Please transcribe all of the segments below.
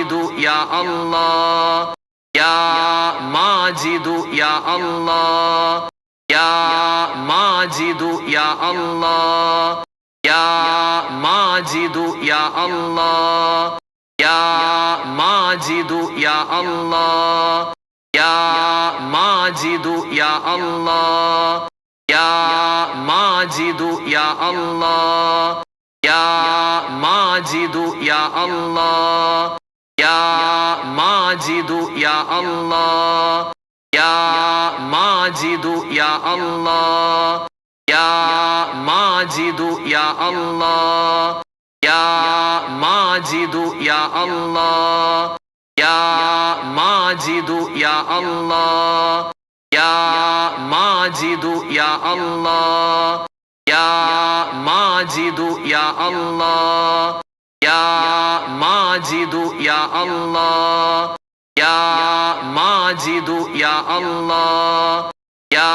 মাজিদু ইয়া আল্লাহ। ইয়া মাজিদু ইয়া আল্লাহ। ইয়া মাজিদু ইয়া আল্লাহ। ইয়া মাজিদু ইয়া আল্লাহ। ইয়া মাজিদু ইয়া আল্লাহ। ইয়া মাজিদু ইয়া আল্লাহ। ইয়া মাজিদু ইয়া আল্লাহ। ইয়া মাজিদু ইয়া আল্লাহ। Ya Macidu ya Allah. Ya Macidu ya Allah. Ya Macidu ya Allah. Ya Macidu ya Allah. Ya Macidu ya Allah. Ya Macidu ya Allah. Ya Macidu ya Allah Ya Macidu ya Allah. Ya Macidu ya Allah. Ya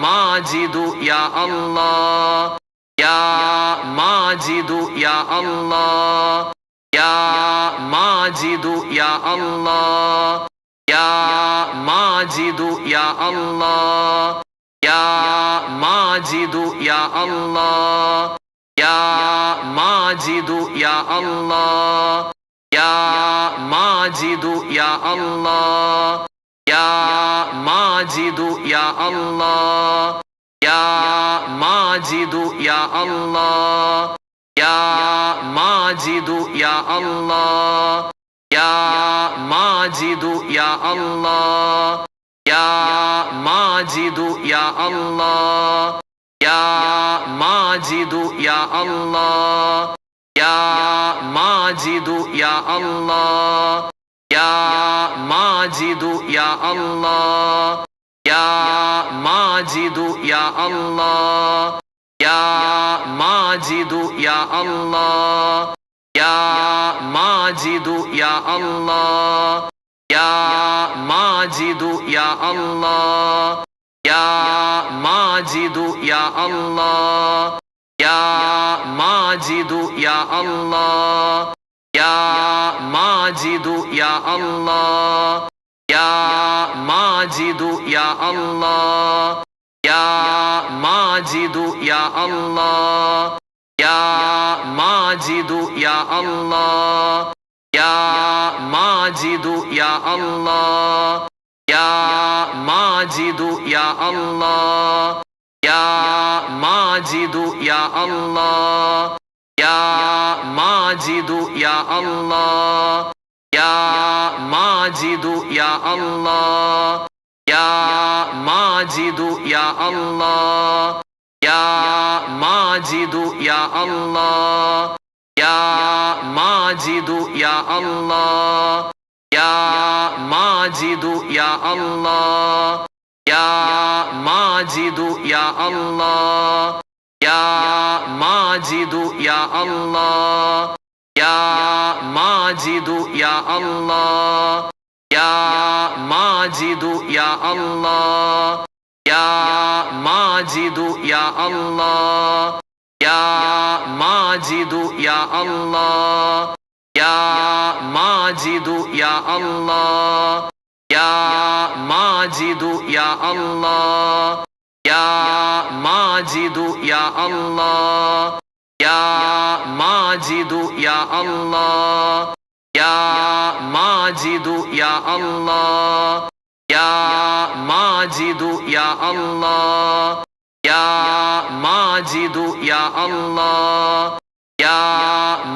Macidu ya Allah. Ya Macidu ya Allah. Ya Macidu ya Allah. Ya Macidu ya Allah. Ya Macidu ya Allah. Ya Macidu ya Allah. Ya Macidu ya Allah. Ya Macidu ya Allah. Ya Macidu ya Allah. Ya Macidu ya Allah. Ya Macidu ya Allah. Ya Macidu ya Allah. Ya Macidu ya Allah ইয়া মাজিদু ইয়া আল্লাহ। ইয়া মাজিদু ইয়া আল্লাহ। ইয়া মাজিদু ইয়া আল্লাহ। ইয়া মাজিদু ইয়া আল্লাহ। ইয়া মাজিদু ইয়া আল্লাহ। ইয়া মাজিদু ইয়া আল্লাহ। ইয়া মাজিদু ইয়া আল্লাহ। Ya Macidu ya Allah. Ya Macidu ya Allah. Ya Macidu ya Allah. Ya Macidu ya Allah. Ya Macidu ya Allah. Ya Macidu ya Allah. Ya Macidu ya Allah. Ya মাজিদু ইয়া আল্লাহ, ইয়া মাজিদু ইয়া আল্লাহ, ইয়া মাজিদু ইয়া আল্লাহ, ইয়া মাজিদু ইয়া আল্লাহ, ইয়া মাজিদু ইয়া আল্লাহ, ইয়া মাজিদু ইয়া আল্লাহ, ইয়া মাজিদু ইয়া আল্লাহ يا ماجد يا الله Ya Macidu ya Allah. Ya Macidu ya Allah. Ya Macidu ya Allah. Ya Macidu ya Allah. Ya Macidu ya Allah. Ya Macidu ya Allah. Ya Macidu ya Allah ইয়া মাজিদু ইয়া আল্লাহ। ইয়া মাজিদু ইয়া আল্লাহ। ইয়া মাজিদু ইয়া আল্লাহ। ইয়া মাজিদু ইয়া আল্লাহ। ইয়া মাজিদু ইয়া আল্লাহ। ইয়া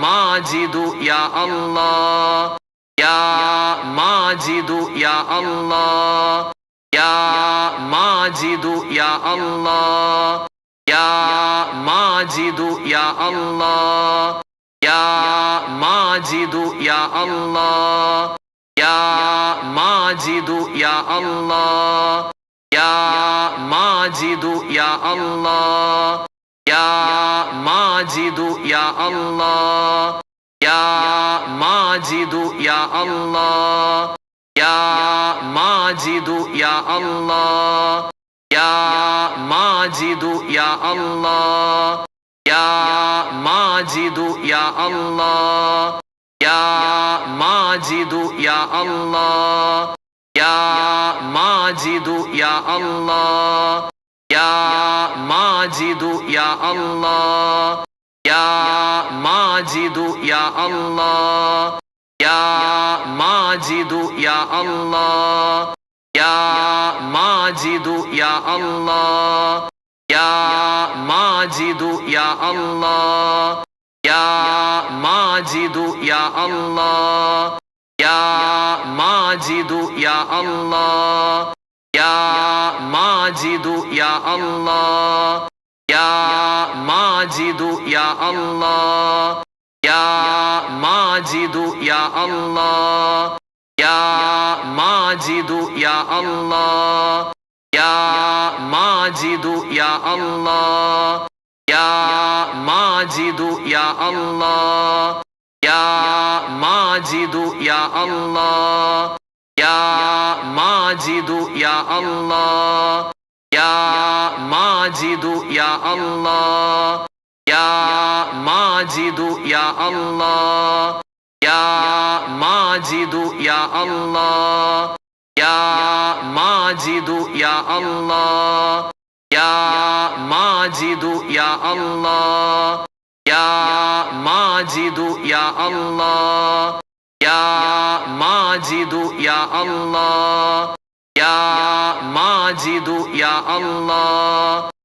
মাজিদু ইয়া আল্লাহ। ইয়া মাজিদু ইয়া আল্লাহ। Ya Macidu ya Allah. Ya Macidu ya Allah. Ya Macidu ya Allah. Ya Macidu ya Allah. Ya Macidu ya Allah. Ya Macidu ya Allah. Ya Macidu ya Allah. Ya Macidu ya Allah. Ya Macidu ya Allah. Ya Macidu ya Allah. Ya Macidu ya Allah. Ya Macidu ya Allah. Ya Macidu ya Allah. Ya Macidu ya Allah. Ya Macidu ya Allah Ya Macidu ya Allah. Ya Macidu ya Allah. Ya Macidu ya Allah. Ya Macidu ya Allah. Ya Macidu ya Allah. Ya Macidu ya Allah. Ya Macidu ya Allah Ya Macidu ya Allah. Ya Macidu ya Allah. Ya Macidu ya Allah. Ya Macidu ya Allah. Ya Macidu ya Allah. Ya Macidu ya Allah. Ya Macidu ya Allah. Ya মাজিদু, ইয়া আল্লাহ, ইয়া মাজিদু, ইয়া আল্লাহ, ইয়া মাজিদু, ইয়া আল্লাহ, ইয়া মাজিদু, ইয়া আল্লাহ, ইয়া মাজিদু, ইয়া আল্লাহ, ইয়া মাজিদু, ইয়া আল্লাহ